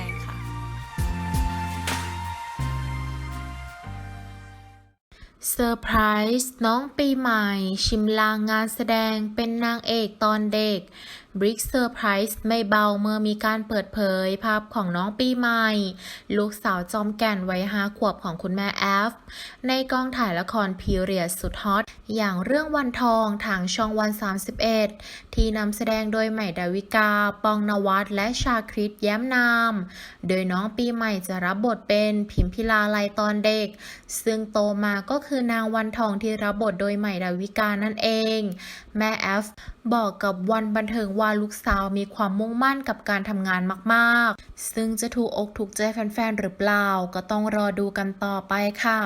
ง เซอร์ไพรส์น้องปีใหม่ ชิมลางงานแสดงเป็นนางเอกตอนเด็กบริกเซอร์ไพรส์ไม่เบาเมื่อมีการเปิดเผยภาพของน้องปีใหม่ ลูกสาวจอมแก่นวัยห้าขวบของคุณแม่แอฟ ในกองถ่ายละครพีเรียสุดฮอต อย่างเรื่องวันทองทางช่องวัน 31 ที่นำแสดงโดยใหม่ดาวิกา ปองนวัดและชาคริตแย้มนาม โดยน้องปีใหม่จะรับบทเป็นพิมพิลาลัยตอนเด็ก ซึ่งโตมาก็คือนางวันทองที่รับบทโดยใหม่ดาวิกานั่นเอง แม่แอฟบอกกับวันบันเทิงว่าลูกสาวมีความมุ่งมั่นกับการทำงานมากๆ ซึ่งจะถูกอกถูกใจแฟนๆหรือเปล่าก็ต้องรอดูกันต่อไปค่ะ